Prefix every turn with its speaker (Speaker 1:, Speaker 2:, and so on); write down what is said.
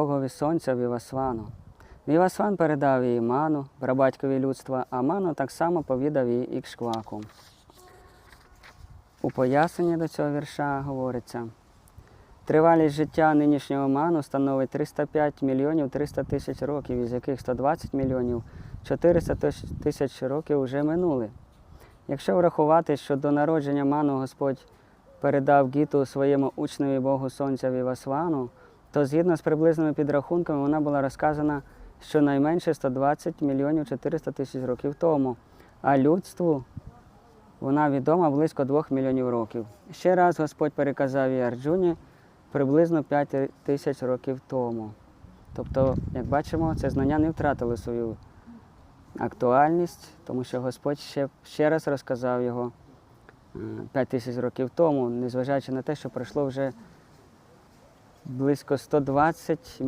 Speaker 1: Богові сонця Вівасвану. Вівасван передав їй ману, прабатькові людства, а ману так само повідав їй Ікшкваку. У поясненні до цього вірша говориться. Тривалість життя нинішнього ману становить 305 мільйонів 300 тисяч років, із яких 120 мільйонів 400 тисяч років вже минули. Якщо врахувати, що до народження ману Господь передав Гіту своєму учневі Богу Сонця Вівасвану, то згідно з приблизними підрахунками вона була розказана щонайменше 120 мільйонів 400 тисяч років тому, а людству вона відома близько 2 мільйонів років. Ще раз Господь переказав її Арджуні приблизно 5 тисяч років тому. Тобто, як бачимо, це знання не втратило свою актуальність, тому що Господь ще, ще раз розказав його 5 тисяч років тому, незважаючи на те, що пройшло вже близько 120